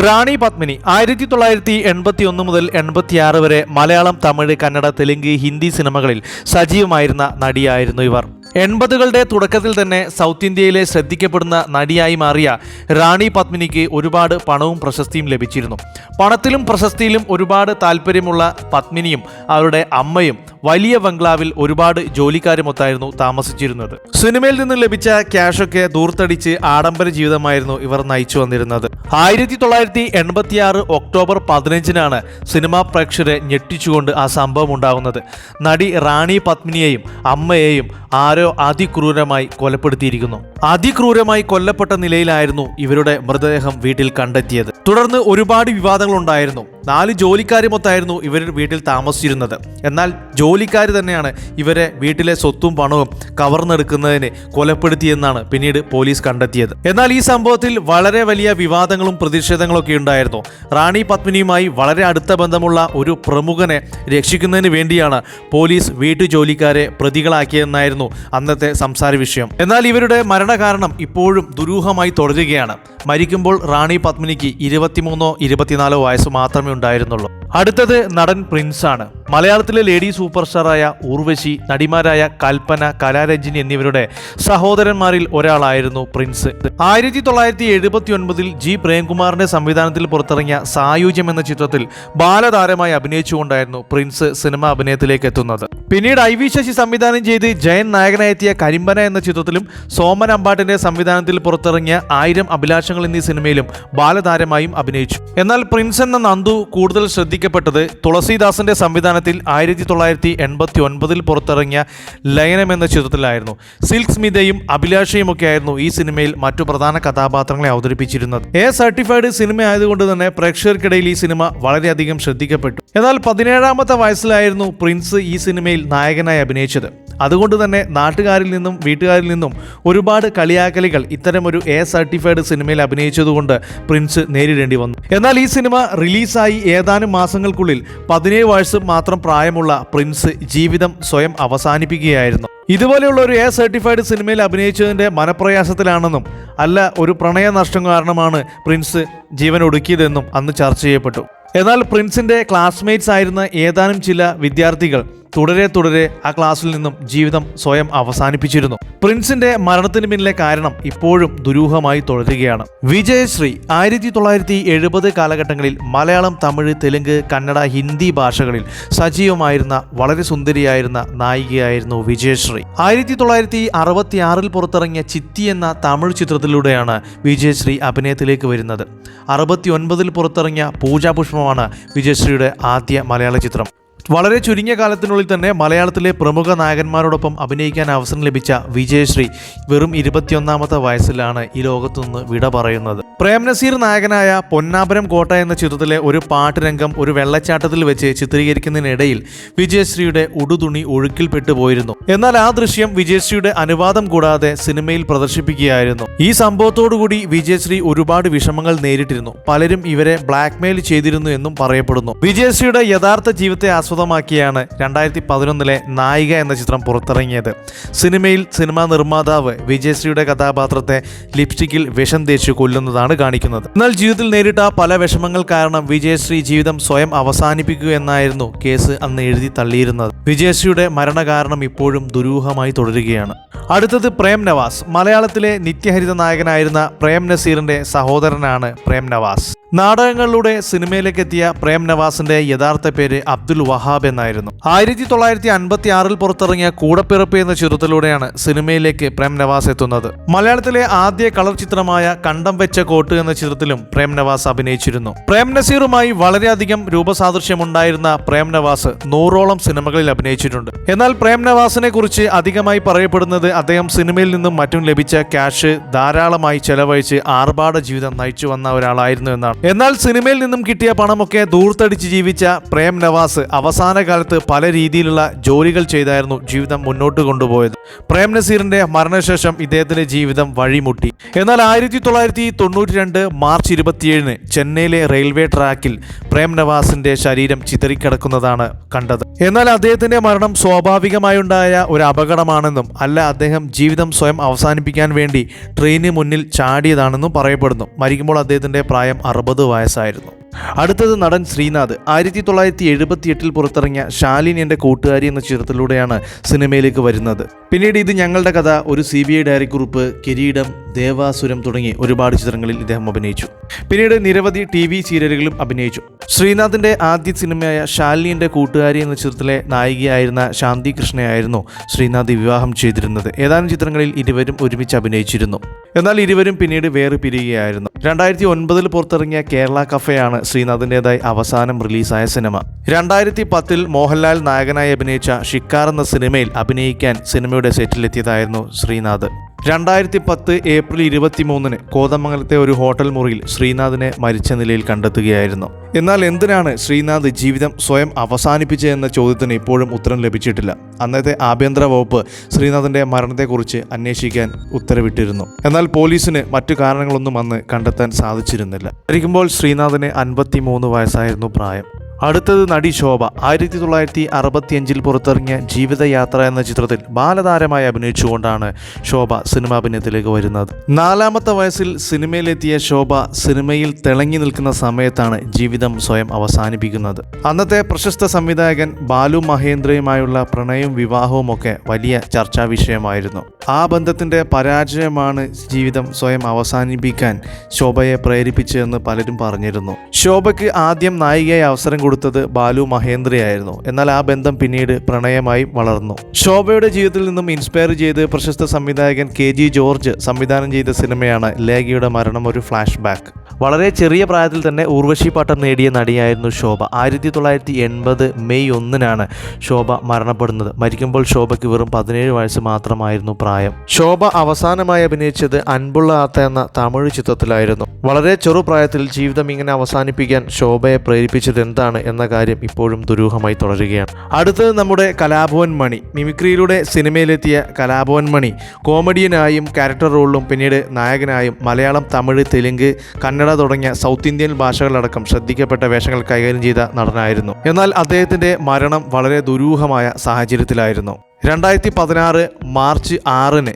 റാണി പത്മിനി ആയിരത്തി തൊള്ളായിരത്തി എൺപത്തി ഒന്ന് മുതൽ എൺപത്തിയാറ് വരെ മലയാളം തമിഴ് കന്നഡ തെലുങ്ക് ഹിന്ദി സിനിമകളിൽ സജീവമായിരുന്ന നടിയായിരുന്നു ഇവർ. എൺപതുകളുടെ തുടക്കത്തിൽ തന്നെ സൗത്ത് ഇന്ത്യയിലെ ശ്രദ്ധിക്കപ്പെടുന്ന നടിയായി മാറിയ റാണി പത്മിനിക്ക് ഒരുപാട് പണവും പ്രശസ്തിയും ലഭിച്ചിരുന്നു. പണത്തിലും പ്രശസ്തിയിലും ഒരുപാട് താല്പര്യമുള്ള പത്മിനിയും അവരുടെ അമ്മയും വലിയ ബംഗ്ലാവിൽ ഒരുപാട് ജോലിക്കാരുമൊത്തായിരുന്നു താമസിച്ചിരുന്നത്. സിനിമയിൽ നിന്ന് ലഭിച്ച ക്യാഷൊക്കെ ദൂർത്തടിച്ച് ആഡംബര ജീവിതമായിരുന്നു ഇവർ നയിച്ചു വന്നിരുന്നത്. ആയിരത്തി തൊള്ളായിരത്തി എൺപത്തിയാറ് ഒക്ടോബർ പതിനഞ്ചിനാണ് സിനിമാ പ്രേക്ഷകരെ ഞെട്ടിച്ചുകൊണ്ട് ആ സംഭവം ഉണ്ടാകുന്നത് നടി റാണി പത്മിനിയെയും അമ്മയെയും ആരോ അതിക്രൂരമായി കൊലപ്പെടുത്തിയിരിക്കുന്നു. അതിക്രൂരമായി കൊല്ലപ്പെട്ട നിലയിലായിരുന്നു ഇവരുടെ മൃതദേഹം വീട്ടിൽ കണ്ടെത്തിയത്. തുടർന്ന് ഒരുപാട് വിവാദങ്ങളുണ്ടായിരുന്നു. നാല് ജോലിക്കാരുമൊത്തായിരുന്നു ഇവരുടെ വീട്ടിൽ താമസിച്ചിരുന്നത്. എന്നാൽ ജോലിക്കാർ തന്നെയാണ് ഇവരെ വീട്ടിലെ സ്വത്തും പണവും കവർന്നെടുക്കുന്നതിന് കൊലപ്പെടുത്തിയെന്നാണ് പിന്നീട് പോലീസ് കണ്ടെത്തിയത്. എന്നാൽ ഈ സംഭവത്തിൽ വളരെ വലിയ വിവാദങ്ങളും പ്രതിഷേധങ്ങളും ഒക്കെ ഉണ്ടായിരുന്നു. റാണി പത്മിനിയുമായി വളരെ അടുത്ത ബന്ധമുള്ള ഒരു പ്രമുഖനെ രക്ഷിക്കുന്നതിന് വേണ്ടിയാണ് പോലീസ് വീട്ടുജോലിക്കാരെ പ്രതികളാക്കിയതെന്നായിരുന്നു അന്നത്തെ സംസാര വിഷയം. എന്നാൽ ഇവരുടെ മരണകാരണം ഇപ്പോഴും ദുരൂഹമായി തുടരുകയാണ്. മരിക്കുമ്പോൾ റാണി പത്മിനിക്ക് ഇരുപത്തിമൂന്നോ ഇരുപത്തിനാലോ വയസ്സ് മാത്രമേ ഉണ്ടായിരുന്നുള്ളൂ. അടുത്തത് നടൻ പ്രിൻസ് ആണ് മലയാളത്തിലെ ലേഡി സൂപ്പർ സ്റ്റാറായ ഉർവശി നടിമാരായ കൽപ്പന കലാരഞ്ജിനി എന്നിവരുടെ സഹോദരന്മാരിൽ ഒരാളായിരുന്നു പ്രിൻസ്. ആയിരത്തി തൊള്ളായിരത്തി എഴുപത്തി ഒൻപതിൽ ജി. പ്രേംകുമാറിന്റെ സംവിധാനത്തിൽ പുറത്തിറങ്ങിയ സായുജ്യം എന്ന ചിത്രത്തിൽ ബാലതാരമായി അഭിനയിച്ചുകൊണ്ടായിരുന്നു പ്രിൻസ് സിനിമ അഭിനയത്തിലേക്ക് എത്തുന്നത്. പിന്നീട് ഐ വി ശശി സംവിധാനം ചെയ്ത് ജയൻ നായകനായെത്തിയ കരിമ്പന എന്ന ചിത്രത്തിലും സോമൻ അമ്പാട്ടിന്റെ സംവിധാനത്തിൽ പുറത്തിറങ്ങിയ ആയിരം അഭിലാഷങ്ങൾ എന്നീ സിനിമയിലും ബാലതാരമായും അഭിനയിച്ചു. എന്നാൽ പ്രിൻസ് എന്ന നന്ദു കൂടുതൽ ശ്രദ്ധിക്കപ്പെട്ടത് തുളസീദാസിന്റെ സംവിധാനത്തിൽ ആയിരത്തി തൊള്ളായിരത്തി എൺപത്തി ഒൻപതിൽ പുറത്തിറങ്ങിയ ലയനം എന്ന ചിത്രത്തിലായിരുന്നു. സിൽക്ക് സ്മിതയും അഭിലാഷയും ഒക്കെ ആയിരുന്നു ഈ സിനിമയിൽ മറ്റു പ്രധാന കഥാപാത്രങ്ങളെ അവതരിപ്പിച്ചിരുന്നത്. എ സർട്ടിഫൈഡ് സിനിമ ആയതുകൊണ്ട് തന്നെ പ്രേക്ഷകർക്കിടയിൽ ഈ സിനിമ വളരെയധികം ശ്രദ്ധിക്കപ്പെട്ടു. എന്നാൽ പതിനേഴാമത്തെ വയസ്സിലായിരുന്നു പ്രിൻസ് ഈ സിനിമയിൽ നായകനായി അഭിനയിച്ചത്. അതുകൊണ്ട് തന്നെ നാട്ടുകാരിൽ നിന്നും വീട്ടുകാരിൽ നിന്നും ഒരുപാട് കളിയാക്കലുകൾ ഇത്തരമൊരു എ സർട്ടിഫൈഡ് സിനിമയിൽ അഭിനയിച്ചതുകൊണ്ട് പ്രിൻസ് നേരിടേണ്ടി വന്നു. എന്നാൽ ഈ സിനിമ റിലീസായി ഏതാനും മാസങ്ങൾക്കുള്ളിൽ പതിനേഴ് വയസ്സ് മാത്രം പ്രായമുള്ള പ്രിൻസ് ജീവിതം സ്വയം അവസാനിപ്പിക്കുകയായിരുന്നു. ഇതുപോലെയുള്ള ഒരു എ സർട്ടിഫൈഡ് സിനിമയിൽ അഭിനയിച്ചതിന്റെ മനപ്രയാസത്തിലാണെന്നും അല്ല ഒരു പ്രണയ നഷ്ടം കാരണമാണ് പ്രിൻസ് ജീവൻ ഒടുക്കിയതെന്നും അന്ന് ചർച്ച ചെയ്യപ്പെട്ടു. എന്നാൽ പ്രിൻസിന്റെ ക്ലാസ്മേറ്റ്സ് ആയിരുന്ന ഏതാനും ചില വിദ്യാർത്ഥികൾ തുടരെ തുടരെ ആ ക്ലാസ്സിൽ നിന്നും ജീവിതം സ്വയം അവസാനിപ്പിച്ചിരുന്നു. പ്രിൻസിന്റെ മരണത്തിന് പിന്നിലെ കാരണം ഇപ്പോഴും ദുരൂഹമായി തുടരുകയാണ്. വിജയശ്രീ ആയിരത്തി തൊള്ളായിരത്തി എഴുപത് കാലഘട്ടങ്ങളിൽ മലയാളം തമിഴ് തെലുങ്ക് കന്നഡ ഹിന്ദി ഭാഷകളിൽ സജീവമായിരുന്ന വളരെ സുന്ദരിയായിരുന്ന നായികയായിരുന്നു വിജയശ്രീ. ആയിരത്തി തൊള്ളായിരത്തി അറുപത്തി ആറിൽ പുറത്തിറങ്ങിയ ചിത്തി എന്ന തമിഴ് ചിത്രത്തിലൂടെയാണ് വിജയശ്രീ അഭിനയത്തിലേക്ക് വരുന്നത്. അറുപത്തി ഒൻപതിൽ പുറത്തിറങ്ങിയ പൂജാപുഷ്പമാണ് വിജയശ്രീയുടെ ആദ്യ മലയാള ചിത്രം. വളരെ ചുരുങ്ങിയ കാലത്തിനുള്ളിൽ തന്നെ മലയാളത്തിലെ പ്രമുഖ നായകന്മാരോടൊപ്പം അഭിനയിക്കാൻ അവസരം ലഭിച്ച വിജയശ്രീ വെറും ഇരുപത്തിയൊന്നാമത്തെ വയസ്സിലാണ് ഈ ലോകത്തു നിന്ന് വിട പറയുന്നത്. പ്രേം നസീർ നായകനായ പൊന്നാപുരം കോട്ട എന്ന ചിത്രത്തിലെ ഒരു പാട്ടുരംഗം ഒരു വെള്ളച്ചാട്ടത്തിൽ വെച്ച് ചിത്രീകരിക്കുന്നതിനിടയിൽ വിജയശ്രീയുടെ ഉടുതുണി ഒഴുക്കിൽപ്പെട്ടു പോയിരുന്നു. എന്നാൽ ആ ദൃശ്യം വിജയശ്രീയുടെ അനുവാദം കൂടാതെ സിനിമയിൽ പ്രദർശിപ്പിക്കുകയായിരുന്നു. ഈ സംഭവത്തോടുകൂടി വിജയശ്രീ ഒരുപാട് വിഷമങ്ങൾ നേരിട്ടിരുന്നു. പലരും ഇവരെ ബ്ലാക്ക്മെയിൽ ചെയ്തിരുന്നു എന്നും പറയപ്പെടുന്നു. വിജയശ്രീയുടെ യഥാർത്ഥ ജീവിതത്തെ ആസ്പദമാക്കിയാണ് രണ്ടായിരത്തി പതിനൊന്നിലെ നായിക എന്ന ചിത്രം പുറത്തിറങ്ങിയത്. സിനിമയിൽ സിനിമാ നിർമ്മാതാവ് വിജയശ്രീയുടെ കഥാപാത്രത്തെ ലിപ്സ്റ്റിക്കിൽ വിഷം തേച്ച് കൊല്ലുന്നതാണ് കാണിക്കുന്നത്. എന്നാൽ ജീവിതത്തിൽ നേരിട്ട പല വിഷമങ്ങൾ കാരണം വിജയശ്രീ ജീവിതം സ്വയം അവസാനിപ്പിക്കുക എന്നായിരുന്നു കേസ് അന്ന് എഴുതി തള്ളിയിരുന്നത്. വിജയശ്രീയുടെ മരണകാരണം ഇപ്പോഴും ദുരൂഹമായി തുടരുകയാണ്. അടുത്തത് പ്രേം നവാസ്. മലയാളത്തിലെ നിത്യഹരിത നായകനായിരുന്ന പ്രേം നസീറിന്റെ സഹോദരനാണ് പ്രേം നവാസ്. നാടകങ്ങളിലൂടെ സിനിമയിലേക്കെത്തിയ പ്രേം നവാസിന്റെ യഥാർത്ഥ പേര് അബ്ദുൽ വഹാബ്. എന്നായിരുന്നു. ആയിരത്തി തൊള്ളായിരത്തി അൻപത്തി ആറിൽ പുറത്തിറങ്ങിയ കൂടപ്പിറപ്പ് എന്ന ചിത്രത്തിലൂടെയാണ് സിനിമയിലേക്ക് പ്രേം നവാസ് എത്തുന്നത്. മലയാളത്തിലെ ആദ്യ കളർ ചിത്രമായ കണ്ടം വെച്ച കോട്ട് എന്ന ചിത്രത്തിലും പ്രേം നവാസ് അഭിനയിച്ചിരുന്നു. പ്രേം നസീറുമായി വളരെയധികം രൂപസാദൃശ്യമുണ്ടായിരുന്ന പ്രേം നവാസ് നൂറോളം സിനിമകളിൽ അഭിനയിച്ചിട്ടുണ്ട്. എന്നാൽ പ്രേം നവാസിനെ കുറിച്ച് അധികമായി പറയപ്പെടുന്നത് അദ്ദേഹം സിനിമയിൽ നിന്നും മറ്റും ലഭിച്ച ക്യാഷ് ധാരാളമായി ചെലവഴിച്ച് ആർഭാട ജീവിതം നയിച്ചു വന്ന ഒരാളായിരുന്നു എന്നാണ്. എന്നാൽ സിനിമയിൽ നിന്നും കിട്ടിയ പണമൊക്കെ ദൂർത്തടിച്ച് ജീവിച്ച പ്രേം നവാസ് അവസാന അവസാന കാലത്ത് പല രീതിയിലുള്ള ജോലികൾ ചെയ്തായിരുന്നു ജീവിതം മുന്നോട്ട് കൊണ്ടുപോയത്. പ്രേം നസീറിന്റെ മരണശേഷം ഇദ്ദേഹത്തിന്റെ ജീവിതം വഴിമുട്ടി. എന്നാൽ ആയിരത്തി തൊള്ളായിരത്തി തൊണ്ണൂറ്റി രണ്ട് മാർച്ച് ഇരുപത്തിയേഴിന് ചെന്നൈയിലെ റെയിൽവേ ട്രാക്കിൽ പ്രേം നവാസിന്റെ ശരീരം ചിതറിക്കിടക്കുന്നതാണ് കണ്ടത്. എന്നാൽ അദ്ദേഹത്തിന്റെ മരണം സ്വാഭാവികമായുണ്ടായ ഒരു അപകടമാണെന്നും അല്ല അദ്ദേഹം ജീവിതം സ്വയം അവസാനിപ്പിക്കാൻ വേണ്ടി ട്രെയിനിന് മുന്നിൽ ചാടിയതാണെന്നും പറയപ്പെടുന്നു. മരിക്കുമ്പോൾ അദ്ദേഹത്തിന്റെ പ്രായം അറുപത് വയസ്സായിരുന്നു. അടുത്തത് നടൻ ശ്രീനാഥ്. ആയിരത്തി തൊള്ളായിരത്തി എഴുപത്തി എട്ടിൽ പുറത്തിറങ്ങിയ ഷാലിൻ എന്റെ കൂട്ടുകാരി എന്ന ചിത്രത്തിലൂടെയാണ് സിനിമയിലേക്ക് വരുന്നത്. പിന്നീട് ഇത് ഞങ്ങളുടെ കഥ ഒരു സി ബി ഐ ഡയറി കുറിപ്പ് കിരീടം ദേവാസുരം തുടങ്ങി ഒരുപാട് ചിത്രങ്ങളിൽ ഇദ്ദേഹം അഭിനയിച്ചു. പിന്നീട് നിരവധി ടി വി സീരിയലുകളും അഭിനയിച്ചു. ശ്രീനാഥിന്റെ ആദ്യ സിനിമയായ ഷാലിൻ എന്റെ കൂട്ടുകാരി എന്ന ചിത്രത്തിലെ നായികയായിരുന്ന ശാന്തി കൃഷ്ണയായിരുന്നു ശ്രീനാഥ് വിവാഹം ചെയ്തിരുന്നത്. ഏതാനും ചിത്രങ്ങളിൽ ഇരുവരും ഒരുമിച്ച് അഭിനയിച്ചിരുന്നു. എന്നാൽ ഇരുവരും പിന്നീട് വേറെ പിരിയുകയായിരുന്നു രണ്ടായിരത്തി ഒൻപതിൽ പുറത്തിറങ്ങിയ കേരള കഫയാണ് ശ്രീനാഥിന്റെതായി അവസാനം റിലീസായ സിനിമ. രണ്ടായിരത്തി പത്തിൽ മോഹൻലാൽ നായകനായി അഭിനയിച്ച ഷിക്കാർ എന്ന സിനിമയിൽ അഭിനയിക്കാൻ സിനിമയുടെ സെറ്റിലെത്തിയതായിരുന്നു ശ്രീനാഥ്. രണ്ടായിരത്തി പത്ത് ഏപ്രിൽ ഇരുപത്തി മൂന്നിന് കോതമംഗലത്തെ ഒരു ഹോട്ടൽ മുറിയിൽ ശ്രീനാഥിനെ മരിച്ച നിലയിൽ കണ്ടെത്തുകയായിരുന്നു. എന്നാൽ എന്തിനാണ് ശ്രീനാഥ് ജീവിതം സ്വയം അവസാനിപ്പിച്ചതെന്ന ചോദ്യത്തിന് ഇപ്പോഴും ഉത്തരം ലഭിച്ചിട്ടില്ല. അന്നത്തെ ആഭ്യന്തര വകുപ്പ് ശ്രീനാഥിന്റെ മരണത്തെക്കുറിച്ച് അന്വേഷിക്കാൻ ഉത്തരവിട്ടിരുന്നു. എന്നാൽ പോലീസിന് മറ്റു കാരണങ്ങളൊന്നും അന്ന് കണ്ടെത്താൻ സാധിച്ചിരുന്നില്ല. ഇരിക്കുമ്പോൾ ശ്രീനാഥിന് അൻപത്തി മൂന്ന് വയസ്സായിരുന്നു പ്രായം. അടുത്തത് നടി ശോഭ. ആയിരത്തി തൊള്ളായിരത്തി അറുപത്തിയഞ്ചിൽ പുറത്തിറങ്ങിയ ജീവിതയാത്ര എന്ന ചിത്രത്തിൽ ബാലതാരമായി അഭിനയിച്ചുകൊണ്ടാണ് ശോഭ സിനിമാ അഭിനയത്തിലേക്ക് വരുന്നത്. നാലാമത്തെ വയസ്സിൽ സിനിമയിലെത്തിയ ശോഭ സിനിമയിൽ തിളങ്ങി നിൽക്കുന്ന സമയത്താണ് ജീവിതം സ്വയം അവസാനിപ്പിക്കുന്നത്. അന്നത്തെ പ്രശസ്ത സംവിധായകൻ ബാലു മഹേന്ദ്രയുമായുള്ള പ്രണയവും വിവാഹവും ഒക്കെ വലിയ ചർച്ചാ വിഷയമായിരുന്നു. ആ ബന്ധത്തിന്റെ പരാജയമാണ് ജീവിതം സ്വയം അവസാനിപ്പിക്കാൻ ശോഭയെ പ്രേരിപ്പിച്ചതെന്ന് പലരും പറഞ്ഞിരുന്നു. ശോഭയ്ക്ക് ആദ്യം നായികയായി അവസരം കൊടുത്തത് ബാലു മഹേന്ദ്രയായിരുന്നു. എന്നാൽ ആ ബന്ധം പിന്നീട് പ്രണയമായി വളർന്നു. ശോഭയുടെ ജീവിതത്തിൽ നിന്നും ഇൻസ്പയർ ചെയ്ത് പ്രശസ്ത സംവിധായകൻ കെ ജി ജോർജ് സംവിധാനം ചെയ്ത സിനിമയാണ് ലേഖയുടെ മരണം ഒരു ഫ്ലാഷ് ബാക്ക് വളരെ ചെറിയ പ്രായത്തിൽ തന്നെ ഊർവശി പാട്ടം നേടിയ നടിയായിരുന്നു ശോഭ. ആയിരത്തി തൊള്ളായിരത്തി എൺപത് മെയ് ഒന്നിനാണ് ശോഭ മരണപ്പെടുന്നത്. മരിക്കുമ്പോൾ ശോഭയ്ക്ക് വെറും പതിനേഴ് വയസ്സ് മാത്രമായിരുന്നു പ്രായം. ശോഭ അവസാനമായി അഭിനയിച്ചത് അൻപുള്ള ആത്ത എന്ന തമിഴ് ചിത്രത്തിലായിരുന്നു. വളരെ ചെറുപ്രായത്തിൽ ജീവിതം ഇങ്ങനെ അവസാനിപ്പിക്കാൻ ശോഭയെ പ്രേരിപ്പിച്ചത് എന്താണ് എന്ന കാര്യം ഇപ്പോഴും ദുരൂഹമായി തുടരുകയാണ്. അടുത്തത് നമ്മുടെ കലാഭവൻ മണി. മിമിക്രിയിലൂടെ സിനിമയിലെത്തിയ കലാഭവൻ മണി കോമഡിയനായും ക്യാരക്ടർ റോളിലും പിന്നീട് നായകനായും മലയാളം തമിഴ് തെലുങ്ക് കന്നഡ തുടങ്ങിയ സൗത്ത് ഇന്ത്യൻ ഭാഷകളടക്കം ശ്രദ്ധിക്കപ്പെട്ട വേഷങ്ങൾ കൈകാര്യം ചെയ്ത നടനായിരുന്നു. എന്നാൽ അദ്ദേഹത്തിന്റെ മരണം വളരെ ദുരൂഹമായ സാഹചര്യത്തിലായിരുന്നു. രണ്ടായിരത്തി പതിനാറ് മാർച്ച് ആറിന്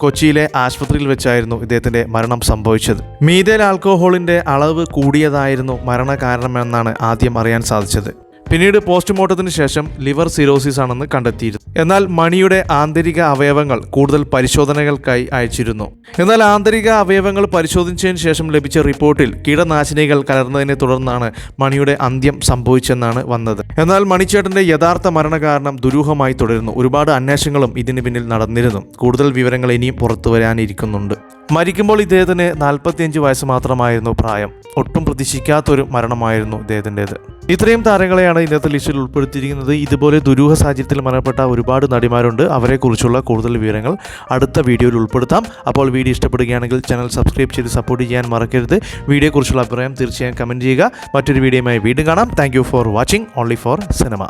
കൊച്ചിയിലെ ആശുപത്രിയിൽ വെച്ചായിരുന്നു ഇദ്ദേഹത്തിന്റെ മരണം സംഭവിച്ചത്. മീതേൽ ആൽക്കോഹോളിന്റെ അളവ് കൂടിയതായിരുന്നു മരണകാരണമെന്നാണ് ആദ്യം അറിയാൻ സാധിച്ചത്. പിന്നീട് പോസ്റ്റ്മോർട്ടത്തിന് ശേഷം ലിവർ സിറോസിസ് ആണെന്ന് കണ്ടെത്തിയിരുന്നു. എന്നാൽ മണിയുടെ ആന്തരിക അവയവങ്ങൾ കൂടുതൽ പരിശോധനകൾക്കായി അയച്ചിരുന്നു. എന്നാൽ ആന്തരിക അവയവങ്ങൾ പരിശോധിച്ചതിന് ശേഷം ലഭിച്ച റിപ്പോർട്ടിൽ കീടനാശിനികൾ കലർന്നതിനെ തുടർന്നാണ് മണിയുടെ അന്ത്യം സംഭവിച്ചെന്നാണ് വന്നത്. എന്നാൽ മണിച്ചേട്ടന്റെ യഥാർത്ഥ മരണകാരണം ദുരൂഹമായി തുടരുന്നു. ഒരുപാട് അന്വേഷണങ്ങളും ഇതിന് പിന്നിൽ നടന്നിരുന്നു. കൂടുതൽ വിവരങ്ങൾ ഇനിയും പുറത്തു വരാനിരിക്കുന്നുണ്ട്. മരിക്കുമ്പോൾ ഇദ്ദേഹത്തിന് നാൽപ്പത്തിയഞ്ച് വയസ്സ് മാത്രമായിരുന്നു പ്രായം. ഒട്ടും പ്രതീക്ഷിക്കാത്തൊരു മരണമായിരുന്നു ഇദ്ദേഹത്തിന്റെത്. ഇത്രയും താരങ്ങളെയാണ് ഇന്നത്തെ ലിസ്റ്റിൽ ഉൾപ്പെടുത്തിയിരിക്കുന്നത്. ഇതുപോലെ ദുരൂഹ സാഹചര്യത്തിൽ മരണപ്പെട്ട ഒരുപാട് നടിമാരുണ്ട്. അവരെക്കുറിച്ചുള്ള കൂടുതൽ വിവരങ്ങൾ അടുത്ത വീഡിയോയിൽ ഉൾപ്പെടുത്താം. അപ്പോൾ വീഡിയോ ഇഷ്ടപ്പെടുകയാണെങ്കിൽ ചാനൽ സബ്സ്ക്രൈബ് ചെയ്ത് സപ്പോർട്ട് ചെയ്യാൻ മറക്കരുത്. വീഡിയോയെക്കുറിച്ചുള്ള അഭിപ്രായം തീർച്ചയായും കമന്റ് ചെയ്യുക. മറ്റൊരു വീഡിയോയുമായി വീണ്ടും കാണാം. Thank for watching. Only for cinema.